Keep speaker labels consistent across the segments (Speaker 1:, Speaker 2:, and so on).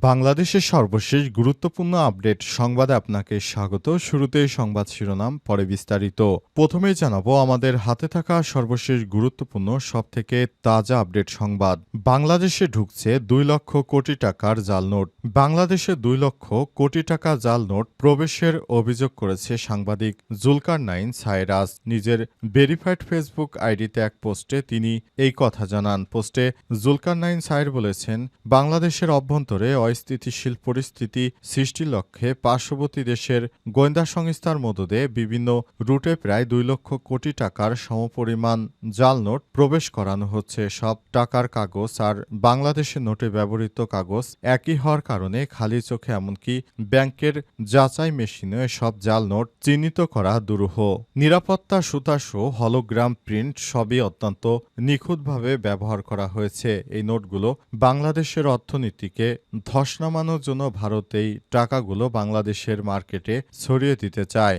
Speaker 1: বাংলাদেশের সর্বশেষ গুরুত্বপূর্ণ আপডেট সংবাদে আপনাকে স্বাগত। শুরুতেই সংবাদ শিরোনাম, পরে বিস্তারিত। প্রথমেই জানাব, আমাদের হাতে থাকা সর্বশেষ গুরুত্বপূর্ণ, সবথেকে তাজা আপডেট সংবাদ। বাংলাদেশে ঢুকছে দুই লক্ষ কোটি টাকার জাল নোট। বাংলাদেশে দুই লক্ষ কোটি টাকা জাল নোট প্রবেশের অভিযোগ করেছে সাংবাদিক জুলকার নাইন সাইরাস নিজের ভেরিফাইড ফেসবুক আইডিতে এক পোস্টে তিনি এই কথা জানান। পোস্টে জুলকার নাইন সাইর বলেছেন, বাংলাদেশের অভ্যন্তরে অস্থিতিশীল পরিস্থিতি সৃষ্টির লক্ষ্যে পার্শ্ববর্তী দেশের গোয়েন্দা সংস্থার দিয়ে বিভিন্ন রুটে প্রায় দুই লক্ষ কোটি টাকার সমপরিমাণ জাল নোট প্রবেশ করানো হচ্ছে। সব টাকার কাগজ আর বাংলাদেশের নোটে ব্যবহৃত কাগজ একই হওয়ার কারণে খালি চোখে এমনকি ব্যাংকের যাচাই মেশিনে সব জাল নোট চিহ্নিত করা দুরূহ। নিরাপত্তা সুতাসহ হলোগ্রাম প্রিন্ট সবই অত্যন্ত নিখুঁতভাবে ব্যবহার করা হয়েছে। এই নোটগুলো বাংলাদেশের অর্থনীতিকে ধস নামানোর জন্য ভারত এই টাকাগুলো বাংলাদেশের মার্কেটে ছড়িয়ে দিতে চায়।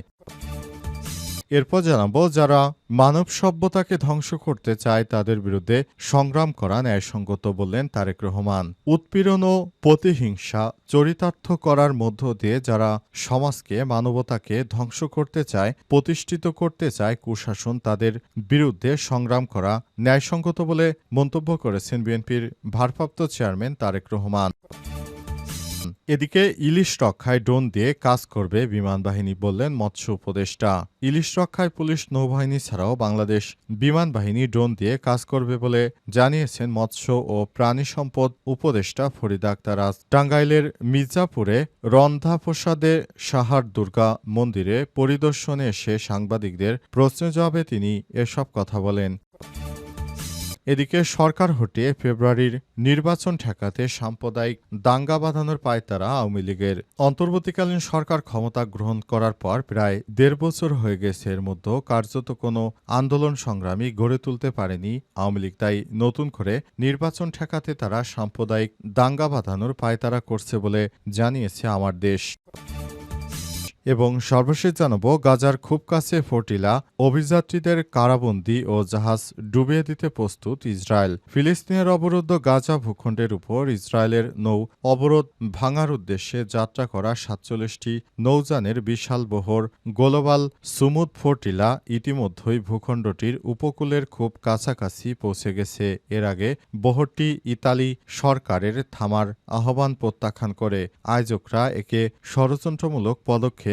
Speaker 1: এরপর জানাব, যারা মানব সভ্যতাকে ধ্বংস করতে চায়, তাদের বিরুদ্ধে সংগ্রাম করা ন্যায়সঙ্গত বললেন তারেক রহমান। উৎপীড়ন ও প্রতিহিংসা চরিতার্থ করার মধ্য দিয়ে যারা সমাজকে, মানবতাকে ধ্বংস করতে চায়, প্রতিষ্ঠিত করতে চায়, কুশাসন তাদের বিরুদ্ধে সংগ্রাম করা ন্যায়সঙ্গত বলে মন্তব্য করেছেন বিএনপির ভারপ্রাপ্ত চেয়ারম্যান তারেক রহমান। এদিকে ইলিশ রক্ষায় ড্রোন দিয়ে কাজ করবে বিমান বাহিনী বললেন মৎস্য উপদেষ্টা। ইলিশ রক্ষায় পুলিশ নৌবাহিনী ছাড়াও বাংলাদেশ বিমান বাহিনী ড্রোন দিয়ে কাজ করবে বলে জানিয়েছেন মৎস্য ও প্রাণী সম্পদ উপদেষ্টা ফরিদা আক্তার আজ। টাঙ্গাইলের মির্জাপুরে রন্ধাপ্রসাদে সাহার দুর্গা মন্দিরে পরিদর্শনে এসে সাংবাদিকদের প্রশ্ন জবাবে তিনি এসব কথা বলেন। এদিকে সরকার হটিয়ে ফেব্রুয়ারির নির্বাচন ঠেকাতে সাম্প্রদায়িক দাঙ্গা বাঁধানোর পায়তারা আওয়ামী লীগের। অন্তর্বর্তীকালীন সরকার ক্ষমতা গ্রহণ করার পর প্রায় দেড় বছর হয়ে গেছে এর মধ্যে কার্যত কোনো আন্দোলন সংগ্রামী গড়ে তুলতে পারেনি আওয়ামী লীগ, তাই নতুন করে নির্বাচন ঠেকাতে তারা সাম্প্রদায়িক দাঙ্গা বাঁধানোর পায়তারা করছে বলে জানিয়েছে আমার দেশ। এবং সর্বশেষ জানাব, গাজার খুব কাছে ফোর্টিলা অভিযাত্রীদের কারাবন্দি ও জাহাজ ডুবিয়ে দিতে প্রস্তুত ইসরায়েল। ফিলিস্তিনের অবরুদ্ধ গাজা ভূখণ্ডের উপর ইসরায়েলের নৌ অবরোধ ভাঙার উদ্দেশ্যে যাত্রা করা সাতচল্লিশটি নৌযানের বিশাল বহর গ্লোবাল সুমুদ ফোর্টিলা ইতিমধ্যেই ভূখণ্ডটির উপকূলের খুব কাছাকাছি পৌঁছে গেছে। এর আগে বহরটি ইতালি সরকারের থামার আহ্বান প্রত্যাখ্যান করে। আয়োজকরা একে ষড়যন্ত্রমূলক পদক্ষেপ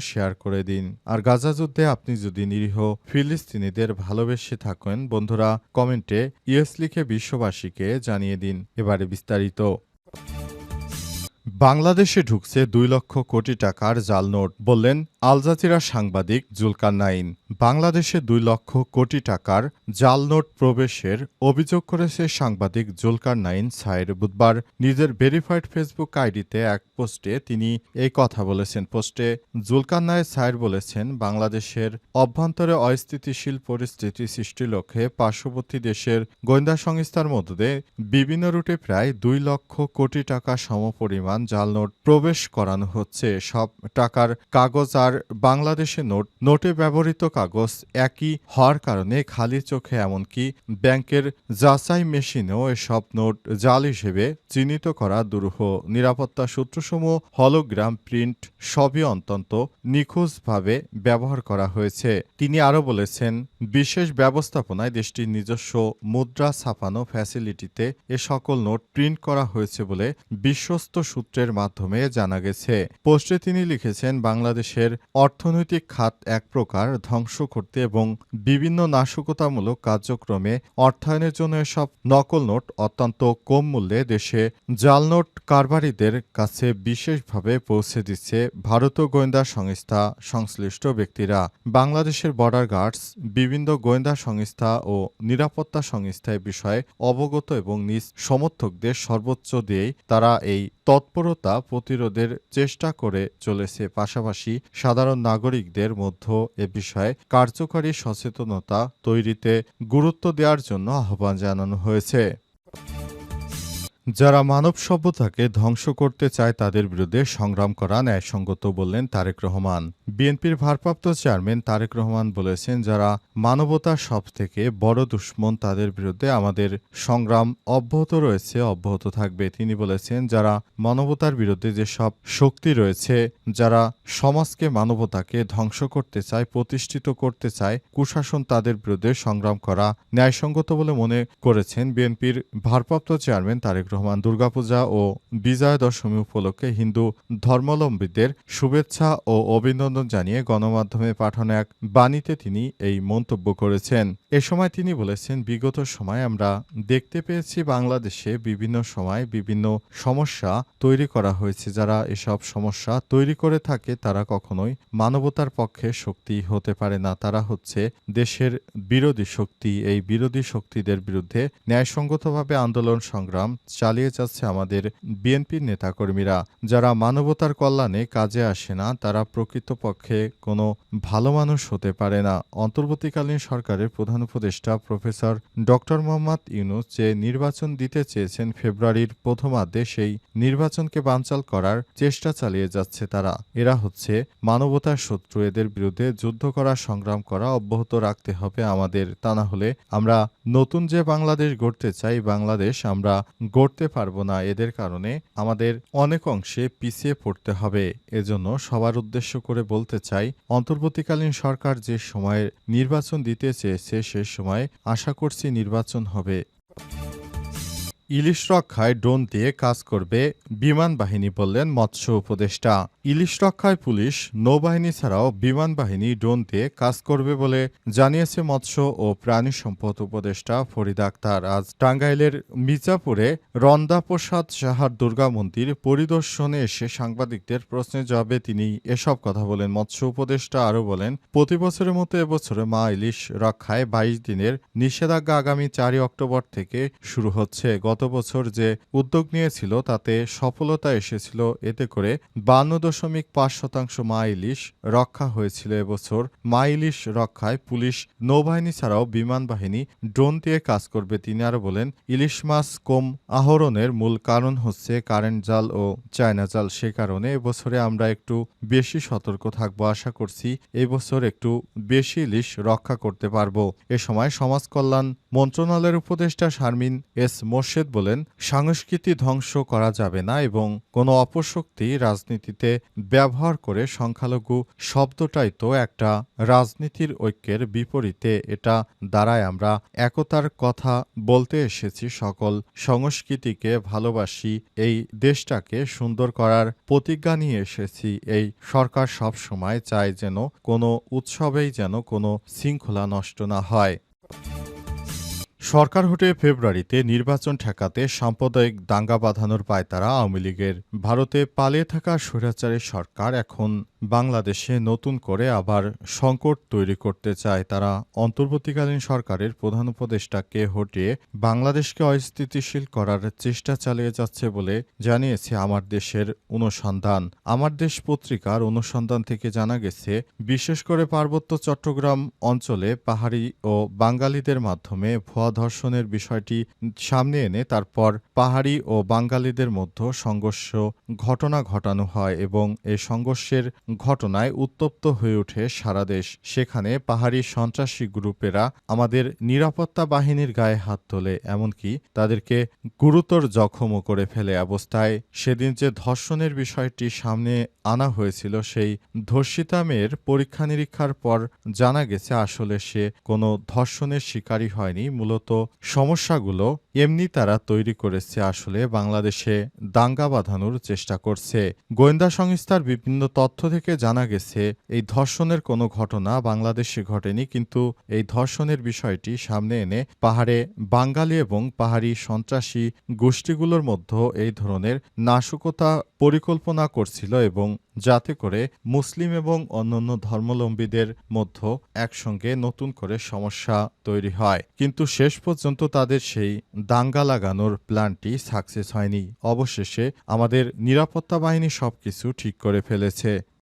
Speaker 1: শেয়ার করে দিন। আর গাজা যুদ্ধে আপনি যদি নিরীহ ফিলিস্তিনিদের ভালোবেসে থাকেন, বন্ধুরা, কমেন্টে ইয়েস লিখে বিশ্ববাসীকে জানিয়ে দিন। এবারে বিস্তারিত। বাংলাদেশে ঢুকছে দুই লক্ষ কোটি টাকার জাল নোট, বললেন আলজাজিরা সাংবাদিক জুলকার নাইন বাংলাদেশে দুই লক্ষ কোটি টাকার জাল নোট প্রবেশের অভিযোগ করেছে সাংবাদিক জুলকার নাইন সাইর বুধবার। নিজের ভেরিফাইড ফেসবুক আইডিতে এক পোস্টে তিনি এই কথা বলেছেন। পোস্টে জুলকার নাইন সাইর বলেছেন, বাংলাদেশের অভ্যন্তরে অস্থিতিশীল পরিস্থিতি সৃষ্টির লক্ষ্যে পার্শ্ববর্তী দেশের গোয়েন্দা সংস্থার মধ্যে বিভিন্ন রুটে প্রায় দুই লক্ষ কোটি টাকা সমপরিমাণ জাল নোট প্রবেশ করানো হচ্ছে। সব টাকার কাগজ আর বাংলাদেশে নোট, নোটে ব্যবহৃত কাগজ একই হওয়ার কারণে খালি চোখে, এমনকি ব্যাংকের যাচাই মেশিনেও এসব নোট জাল হিসেবে চিহ্নিত করা দুরূহ। নিরাপত্তা সূত্রসমূহ হলোগ্রাম প্রিন্ট সবই অত্যন্ত নিখোঁজভাবে ব্যবহার করা হয়েছে। তিনি আরও বলেছেন বিশেষ ব্যবস্থাপনায় দেশটির নিজস্ব মুদ্রা ছাপানো ফ্যাসিলিটিতে এ সকল নোট প্রিন্ট করা হয়েছে বলে বিশ্বস্ত সূত্রের মাধ্যমে জানা গেছে। পোস্টে তিনি লিখেছেন, বাংলাদেশের অর্থনৈতিক খাত এক প্রকার ধ্বংস করতে এবং বিভিন্ন নাশকতামূলক কার্যক্রমে অর্থায়নের জন্য এসব নকল নোট অত্যন্ত কম মূল্যে দেশে জাল নোট কারবারিদের কাছে বিশেষভাবে পৌঁছে দিচ্ছে ভারতীয় গোয়েন্দা সংস্থা সংশ্লিষ্ট ব্যক্তিরা। বাংলাদেশের বর্ডার গার্ডস বিভিন্ন গোয়েন্দা সংস্থা ও নিরাপত্তা সংস্থা এ বিষয়ে অবগত এবং নিজ সমর্থকদের সর্বোচ্চ দিয়েই তারা এই তৎপরতা প্রতিরোধের চেষ্টা করে চলেছে। পাশাপাশি সাধারণ নাগরিকদের মধ্য এ বিষয়ে কার্যকরী সচেতনতা তৈরিতে গুরুত্ব দেওয়ার জন্য আহ্বান জানানো হয়েছে। যারা মানব সভ্যতাকে ধ্বংস করতে চায় তাদের বিরুদ্ধে সংগ্রাম করা ন্যায়সঙ্গত বললেন তারেক রহমান। বিএনপির ভারপ্রাপ্ত চেয়ারম্যান তারেক রহমান বলেছেন, যারা মানবতার সব থেকে বড় দুশ্মন, তাদের বিরুদ্ধে আমাদের সংগ্রাম অব্যাহত রয়েছে, অব্যাহত থাকবে। তিনি বলেছেন, যারা মানবতার বিরুদ্ধে যেসব শক্তি রয়েছে, যারা সমাজকে মানবতাকে ধ্বংস করতে চায়, প্রতিষ্ঠিত করতে চায়, কুশাসন তাদের বিরুদ্ধে সংগ্রাম করা ন্যায়সঙ্গত বলে মনে করেছেন বিএনপির ভারপ্রাপ্ত চেয়ারম্যান তারেক রহমান দুর্গাপূজা ও বিজয়া দশমী উপলক্ষে হিন্দু ধর্মাবলম্বীদের শুভেচ্ছা ও অভিনন্দন জানিয়ে গণমাধ্যমে পাঠানো এক বাণীতে তিনি এই মন্তব্য করেছেন। এ সময় তিনি বলেছেন, বিগত সময় আমরা দেখতে পেয়েছি বাংলাদেশে বিভিন্ন সময় বিভিন্ন সমস্যা তৈরি করা হয়েছে। যারা এসব সমস্যা তৈরি করে থাকে, তারা কখনোই মানবতার পক্ষে শক্তি হতে পারে না। তারা হচ্ছে দেশের বিরোধী শক্তি। এই বিরোধী শক্তিদের বিরুদ্ধে ন্যায়সঙ্গতভাবে আন্দোলন, সংগ্রাম চালিয়ে যাচ্ছে আমাদের বিএনপির নেতাকর্মীরা। যারা মানবতার কল্যাণে কাজে আসে না, তারা প্রকৃতপক্ষে কোনো ভালো মানুষ হতে পারে না। অন্তর্বর্তীকালীন সরকারের প্রধান উপদেষ্টা প্রফেসর ডক্টর মোহাম্মদ ইউনুস যে নির্বাচন দিতে চেয়েছেন ফেব্রুয়ারির প্রথমার্ধে, সেই নির্বাচনকে বানচাল করার চেষ্টা চালিয়ে যাচ্ছে তারা। এরা হচ্ছে মানবতার শত্রু। এদের বিরুদ্ধে যুদ্ধ করা, সংগ্রাম করা অব্যাহত রাখতে হবে আমাদের। তা না হলে আমরা নতুন যে বাংলাদেশ গড়তে চাই, বাংলাদেশ আমরা গড়তে পারব না এদের কারণে আমাদের অনেক অংশে পিছিয়ে পড়তে হবে। এজন্য সবার উদ্দেশ্য করে বলতে চাই, অন্তর্বর্তীকালীন সরকার যে সময়ে নির্বাচন দিতে চেয়েছে সে সময় আশা করছি নির্বাচন হবে। ইলিশ রক্ষায় ড্রোন দিয়ে কাজ করবে বিমান বাহিনী বললেন মৎস্য উপদেষ্টা। ইলিশ রক্ষায় পুলিশ নৌবাহিনী ছাড়াও বিমান বাহিনী ড্রোন দিয়ে কাজ করবে বলে জানিয়েছে মৎস্য ও প্রাণী সম্পদ উপদেষ্টা ফরিদ আক্তার। আজ টাঙ্গাইলের মির্জাপুরে রন্দা প্রসাদ সাহার দুর্গা মন্দির পরিদর্শনে এসে সাংবাদিকদের প্রশ্নের জবাবে তিনি এসব কথা বলেন। মৎস্য উপদেষ্টা আরও বলেন, প্রতি বছরের মতো এবছরে মা ইলিশ রক্ষায় বাইশ দিনের নিষেধাজ্ঞা আগামী চারই অক্টোবর থেকে শুরু হচ্ছে। বছর যে উদ্যোগ নিয়েছিল, তাতে সফলতা এসেছিল। এতে করে বান্ন দশমিক পাঁচ শতাংশ মা ইলিশ রক্ষা হয়েছিল এবছর। মা ইলিশ রক্ষায় পুলিশ নৌবাহিনী ছাড়াও বিমান বাহিনী ড্রোন দিয়ে কাজ করবে, তিনি আরও বলেন। ইলিশ মাছ কম আহরণের মূল কারণ হচ্ছে কারেন্ট জাল ও চায়না জাল। সে কারণে এবছরে আমরা একটু বেশি সতর্ক থাকব, আশা করছি এবছর একটু বেশি ইলিশ রক্ষা করতে পারব। এ সময় সমাজ কল্যাণ মন্ত্রণালয়ের উপদেষ্টা শারমিন এস মোর্শেদ বলেন, সংস্কৃতি ধ্বংস করা যাবে না এবং কোনো অপশক্তি রাজনীতিতে ব্যবহার করে সংখ্যালঘু শব্দটাই তো একটা রাজনীতির ঐক্যের বিপরীতে। এটা দ্বারায় আমরা একতার কথা বলতে এসেছি, সকল সংস্কৃতিকে ভালোবাসি, এই দেশটাকে সুন্দর করার প্রতিজ্ঞা নিয়ে এসেছি। এই সরকার সব সময় চায় যেন কোনো উৎসবেই যেন কোনো শৃঙ্খলা নষ্ট না হয়। সরকার হটে ফেব্রুয়ারিতে নির্বাচন ঠেকাতে সাম্প্রদায়িক দাঙ্গা বাঁধানোর পায়তারা আওয়ামী লীগের। ভারতে পালিয়ে থাকা স্বৈরাচারের সরকার এখন বাংলাদেশে নতুন করে আবার সংকট তৈরি করতে চায় তারা অন্তর্বর্তীকালীন সরকারের প্রধান উপদেষ্টাকে হটিয়ে বাংলাদেশকে অস্থিতিশীল করার চেষ্টা চালিয়ে যাচ্ছে বলে জানিয়েছে আমার দেশের অনুসন্ধান। আমার দেশ পত্রিকার অনুসন্ধান থেকে জানা গেছে, বিশেষ করে পার্বত্য চট্টগ্রাম অঞ্চলে পাহাড়ি ও বাঙালিদের মাধ্যমে ভুয়া ধর্ষণের বিষয়টি সামনে এনে তারপর পাহাড়ি ও বাঙালিদের মধ্যে সংঘর্ষ ঘটনা ঘটানো হয় এবং এই সংঘর্ষের ঘটনায় উত্তপ্ত হয়ে ওঠে সারা দেশ। সেখানে পাহাড়ি সন্ত্রাসী গ্রুপেরা আমাদের নিরাপত্তা বাহিনীর গায়ে হাত তোলে, এমনকি তাদেরকে গুরুতর জখমও করে ফেলে অবস্থায়। সেদিন যে ধর্ষণের বিষয়টি সামনে আনা হয়েছিল, সেই ধর্ষিতা মেয়ের পরীক্ষা নিরীক্ষার পর জানা গেছে আসলে সে কোনো ধর্ষণের শিকারী হয়নি। মূলত সমস্যাগুলো এমনি তারা তৈরি করেছে আসলে বাংলাদেশে দাঙ্গা বাঁধানোর চেষ্টা করছে। গোয়েন্দা সংস্থার বিভিন্ন তথ্য থেকে জানা গেছে, এই ধর্ষণের কোনো ঘটনা বাংলাদেশে ঘটেনি, কিন্তু এই ধর্ষণের বিষয়টি সামনে এনে পাহাড়ে বাঙালি এবং পাহাড়ি সন্ত্রাসী গোষ্ঠীগুলোর মধ্যে এই ধরনের নাশকতা পরিকল্পনা করছিল এবং যাতে করে মুসলিম এবং অন্যান্য ধর্মাবলম্বীদের মধ্যে একসঙ্গে নতুন করে সমস্যা তৈরি হয়। কিন্তু শেষ পর্যন্ত তাদের সেই দাঙ্গা লাগানোর প্ল্যানটি সাকসেস হয়নি। অবশেষে আমাদের নিরাপত্তা বাহিনী সবকিছু ঠিক করে ফেলেছে।